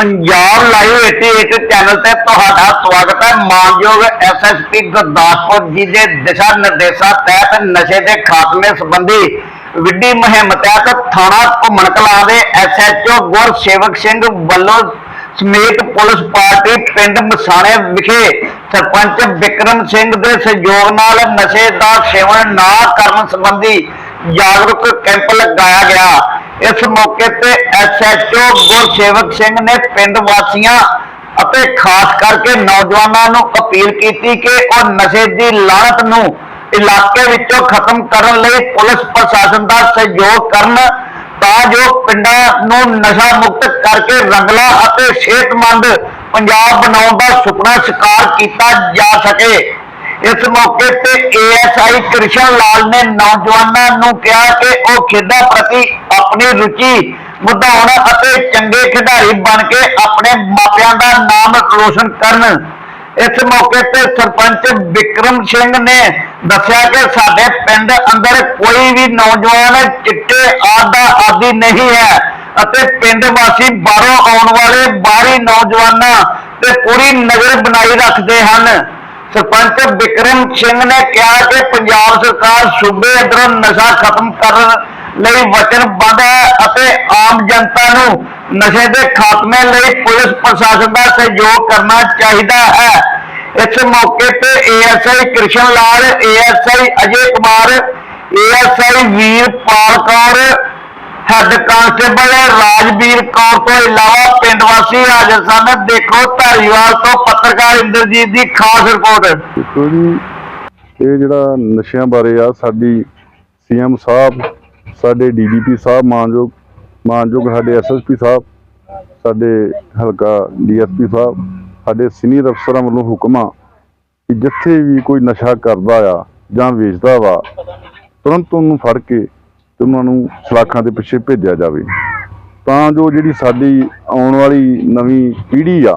Punjab live 88 channel ਤੇ ਤੁਹਾਡਾ ਸਵਾਗਤ ਹੈ। ਮਾਨਯੋਗ ਐਸਐਸਪੀ ਗੁਰਦਾਸਪੁਰ ਜੀ ਦੇ ਦਿਸ਼ਾ ਨਿਰਦੇਸ਼ਾਂ ਤਹਿਤ ਨਸ਼ੇ ਦੇ ਖਾਤਮੇ ਸੰਬੰਧੀ ਵਿੱਢੀ ਮੁਹਿੰਮ ਤਹਿਤ ਥਾਣਾ ਘੁੰਮਣ ਦੇ ਐਸਐਚਓ ਗੁਰਸੇਵਕ ਸਿੰਘ ਵੱਲੋਂ ਸਮੇਤ ਪੁਲਿਸ ਪਾਰਟੀ ਪਿੰਡ ਮਸਾਣੇ ਵਿਖੇ ਸਰਪੰਚ ਵਿਕਰਮ ਸਿੰਘ ਦੇ ਸਹਿਯੋਗ ਨਾਲ ਨਸ਼ੇ ਦਾ ਸੇਵਨ ਨਾ ਕਰਨ ਸੰਬੰਧੀ ਜਾਗਰੂਕ ਕੈਂਪ ਲਗਾਇਆ ਗਿਆ। ਇਸ ਮੌਕੇ ਤੇ ਐਸਐਚਓ ਗੁਰਸੇਵਕ ਸਿੰਘ ਨੇ ਪਿੰਡ ਵਾਸੀਆਂ ਅਤੇ ਖਾਸ ਕਰਕੇ ਨੌਜਵਾਨਾਂ ਨੂੰ ਅਪੀਲ ਕੀਤੀ ਕਿ ਉਹ ਨਸ਼ੇ ਦੀ ਲਾਹਨਤ ਨੂੰ ਇਲਾਕੇ ਵਿੱਚੋਂ ਖਤਮ ਕਰਨ ਲਈ ਪੁਲਿਸ ਪ੍ਰਸ਼ਾਸਨ ਦਾ ਸਹਿਯੋਗ ਕਰਨ ਤਾਂ ਜੋ ਪਿੰਡਾਂ ਨੂੰ ਨਸ਼ਾ ਮੁਕਤ ਕਰਕੇ ਰੰਗਲਾ ਅਤੇ ਸਿਹਤਮੰਦ ਪੰਜਾਬ ਬਣਾਉਣ ਦਾ ਸੁਪਨਾ ਸਾਕਾਰ ਕੀਤਾ ਜਾ ਸਕੇ। ਇਸ ਮੌਕੇ ਤੇ ਏਐਸਆਈ ਕ੍ਰਿਸ਼ਨ ਲਾਲ ਨੇ ਨੌਜਵਾਨਾਂ ਨੂੰ ਕਿਹਾ ਕਿ ਉਹ ਖੇਡਾਂ ਪ੍ਰਤੀ ਆਪਣੀ ਰੁਚੀ ਵਧਾਉਣ ਅਤੇ ਚੰਗੇ ਖਿਡਾਰੀ ਬਣ ਕੇ ਆਪਣੇ ਮਾਪਿਆਂ ਦਾ ਨਾਮ ਰੋਸ਼ਨ ਕਰਨ। ਇਸ ਮੌਕੇ ਤੇ ਸਰਪੰਚ ਵਿਕਰਮ ਸਿੰਘ ਨੇ ਦੱਸਿਆ ਕਿ ਸਾਡੇ ਪਿੰਡ ਅੰਦਰ ਕੋਈ ਵੀ ਨੌਜਵਾਨ ਚਿੱਟੇ ਆਦ ਦਾ ਆਦੀ ਨਹੀਂ ਹੈ ਅਤੇ ਪਿੰਡ ਵਾਸੀ ਬਾਹਰੋਂ ਆਉਣ ਵਾਲੇ ਬਾਹਰੀ ਨੌਜਵਾਨਾਂ ਤੇ ਪੂਰੀ ਨਜ਼ਰ ਬਣਾਈ ਰੱਖਦੇ ਹਨ। ਸਰਪੰਚ ਵਿਕਰਮ ਸਿੰਘ ਨੇ ਕਿਹਾ ਕਿ ਪੰਜਾਬ ਸਰਕਾਰ ਸੂਬੇ ਅੰਦਰੋਂ ਨਸ਼ਾ ਖਤਮ ਕਰਨ ਲਈ ਵਚਨਬੱਧ ਹੈ ਅਤੇ ਆਮ ਜਨਤਾ ਨੂੰ ਨਸ਼ੇ ਦੇ ਖਾਤਮੇ ਲਈ ਪੁਲਿਸ ਪ੍ਰਸ਼ਾਸਨ ਦਾ ਸਹਿਯੋਗ ਕਰਨਾ ਚਾਹੀਦਾ ਹੈ। ਇਸ ਮੌਕੇ ਤੇ ASI Krishan Lal, ASI Ajay Kumar, ASI Veerpal Kaur head constable Rajveer Kaur ਤੋਂ ਇਲਾਵਾ ਪਿੰਡ ਵਾਸੀ ਹਾਜ਼ਰ ਸਨ। ਦੇਖੋ ਧਾਰੀਵਾਲ ਤੋਂ ਪੱਤਰਕਾਰ ਇੰਦਰਜੀਤ ਦੀ ਖਾਸ ਰਿਪੋਰਟ। ਦੇਖੋ ਜੀ, ਇਹ ਜਿਹੜਾ ਨਸ਼ਿਆਂ ਬਾਰੇ ਆ, ਸਾਡੀ ਸੀਐਮ ਸਾਹਿਬ, ਸਾਡੇ ਡੀਜੀਪੀ ਸਾਹਿਬ, ਮਾਨਯੋਗ ਮਾਨਯੋਗ ਸਾਡੇ ਐਸਐਸਪੀ ਸਾਹਿਬ, ਸਾਡੇ ਹਲਕਾ ਡੀਐਸਪੀ ਸਾਹਿਬ, ਸਾਡੇ ਸੀਨੀਅਰ ਅਫਸਰਾਂ ਵੱਲੋਂ ਹੁਕਮਾਂ ਕਿ ਜਿੱਥੇ ਵੀ ਕੋਈ ਨਸ਼ਾ ਕਰਦਾ ਆ ਜਾਂ ਵੇਚਦਾ ਵਾ, ਤੁਰੰਤ ਉਹਨੂੰ ਫੜ ਕੇ ਤੇ ਉਹਨਾਂ ਨੂੰ ਸਲਾਖਾਂ ਦੇ ਪਿੱਛੇ ਭੇਜਿਆ ਜਾਵੇ। ਤਾਂ ਜੋ ਜਿਹੜੀ ਸਾਡੀ ਆਉਣ ਵਾਲੀ ਨਵੀਂ ਪੀੜ੍ਹੀ ਆ,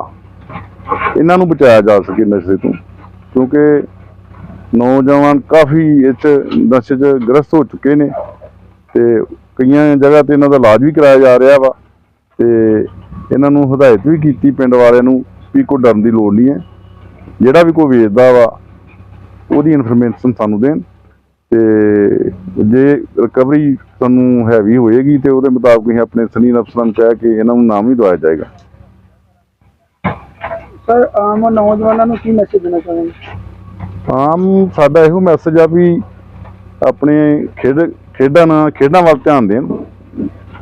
ਇਹਨਾਂ ਨੂੰ ਬਚਾਇਆ ਜਾ ਸਕੇ ਨਸ਼ੇ ਤੋਂ। ਕਿਉਂਕਿ ਨੌਜਵਾਨ ਕਾਫੀ ਇਸ ਨਸ਼ੇ 'ਚ ਗ੍ਰਸਤ ਹੋ ਚੁੱਕੇ ਨੇ ਤੇ ਕਈਆਂ ਜਗ੍ਹਾ ਤੇ ਇਹਨਾਂ ਦਾ ਇਲਾਜ ਵੀ ਕਰਾਇਆ ਜਾ ਰਿਹਾ ਵਾ ਤੇ ਇਹਨਾਂ ਨੂੰ ਹਦਾਇਤ ਵੀ ਕੀਤੀ ਪਿੰਡ ਵਾਲਿਆਂ ਨੂੰ ਵੀ ਕੋਈ ਡਰਨ ਦੀ ਲੋੜ ਨਹੀਂ ਹੈ। ਜਿਹੜਾ ਵੀ ਕੋਈ ਵੇਚਦਾ ਵਾ, ਉਹਦੀ ਇਨਫੋਰਮੇਸ਼ਨ ਸਾਨੂੰ ਦੇਣ। ਤੇ ਜੇ ਰਿਕਵਰੀ ਸਾਨੂੰ ਹੈਵੀ ਹੋਏਗੀ ਤੇ ਉਹਦੇ ਮੁਤਾਬਕ ਅਸੀਂ ਆਪਣੇ ਸਨੀਰ ਅਫਸਰਾਂ ਨੂੰ ਕਹਿ ਕੇ ਇਹਨਾਂ ਨੂੰ ਨਾਮ ਹੀ ਦਵਾਇਆ ਜਾਏਗਾ। ਸਰ ਆਮ ਨੌਜਵਾਨਾਂ ਨੂੰ ਕੀ ਮੈਸੇਜ ਦੇਣਾ ਚਾਹੁੰਦੇ ਆਮ ਸਾਡਾ ਇਹੋ ਮੈਸੇਜ ਆ ਵੀ ਆਪਣੇ ਖੇਡ ਖੇਡਾਂ ਨਾਲ ਖੇਡਾਂ ਵੱਲ ਧਿਆਨ ਦੇਣ।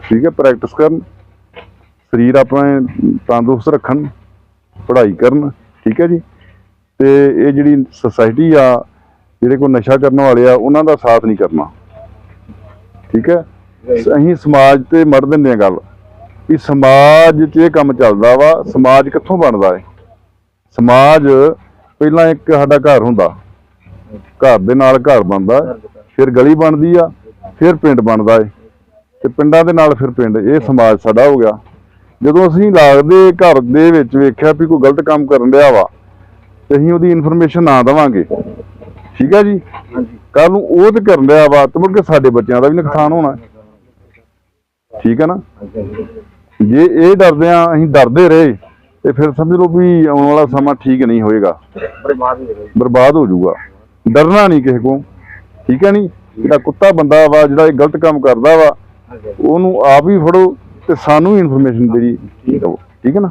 ਠੀਕ ਹੈ ਪ੍ਰੈਕਟਿਸ ਕਰਨ। ਸਰੀਰ ਆਪਣਾ ਤੰਦਰੁਸਤ ਰੱਖਣ ਪੜ੍ਹਾਈ ਕਰਨ। ਠੀਕ ਹੈ ਜੀ। ਤੇ ਇਹ ਜਿਹੜੀ ਸੋਸਾਇਟੀ ਆ ਜਿਹੜੇ ਕੋਈ ਨਸ਼ਾ ਕਰਨ ਵਾਲੇ ਆ ਉਹਨਾਂ ਦਾ ਸਾਥ ਨਹੀਂ ਕਰਨਾ। ਠੀਕ ਹੈ? ਅਸੀਂ ਸਮਾਜ ਤੇ ਮੜ ਦਿੰਦੇ ਆ ਗੱਲ। ਵੀ ਸਮਾਜ 'ਚ ਇਹ ਕੰਮ ਚੱਲਦਾ ਵਾ ਸਮਾਜ ਕਿੱਥੋਂ ਬਣਦਾ ਹੈ ਸਮਾਜ ਪਹਿਲਾਂ ਇੱਕ ਸਾਡਾ ਘਰ ਹੁੰਦਾ। ਘਰ ਦੇ ਨਾਲ ਘਰ ਬਣਦਾ ਫਿਰ ਗਲੀ ਬਣਦੀ ਆ ਫਿਰ ਪਿੰਡ ਬਣਦਾ ਏ। ਤੇ ਪਿੰਡਾਂ ਦੇ ਨਾਲ ਫਿਰ ਪਿੰਡ। ਇਹ ਸਮਾਜ ਸਾਡਾ ਹੋ ਗਿਆ। ਜਦੋਂ ਅਸੀਂ ਲੱਗਦੇ ਘਰ ਦੇ ਵਿੱਚ ਵੇਖਿਆ ਵੀ ਕੋਈ ਗਲਤ ਕੰਮ ਕਰਨ ਰਿਹਾ ਵਾ ਤੇ ਅਸੀਂ ਉਹਦੀ ਇਨਫੋਰਮੇਸ਼ਨ ਨਾ ਦੇਵਾਂਗੇ। ਠੀਕ ਹੈ ਜੀ? ਕੱਲ ਨੂੰ ਉਹ ਤੇ ਕਰਨ ਰਿਹਾ ਵਾ ਤੇ ਮੁੜ ਕੇ ਸਾਡੇ ਬੱਚਿਆਂ ਦਾ ਵੀ ਨੁਕਸਾਨ ਹੋਣਾ। ਠੀਕ ਹੈ ਨਾ? ਜੇ ਇਹ ਡਰਦੇ ਆ ਅਸੀਂ ਡਰਦੇ ਰਹੇ ਤੇ ਫਿਰ ਸਮਝ ਲਓ ਵੀ ਆਉਣ ਵਾਲਾ ਸਮਾਂ ਠੀਕ ਨਹੀਂ ਹੋਏਗਾ। ਬਰਬਾਦ ਹੋ ਜਾਊਗਾ। ਡਰਨਾ ਨਹੀਂ ਕਿਸੇ ਕੋ ਠੀਕ ਹੈ ਨਹੀਂ ਜਿਹੜਾ ਕੁੱਤਾ ਬੰਦਾ ਵਾ ਜਿਹੜਾ ਇਹ ਗਲਤ ਕੰਮ ਕਰਦਾ ਵਾ ਉਹਨੂੰ ਆਪ ਹੀ ਫੜੋ ਤੇ ਸਾਨੂੰ ਇਨਫੋਰਮੇਸ਼ਨ ਦੇਰੀ ਠੀਕ ਹੈ ਨਾ?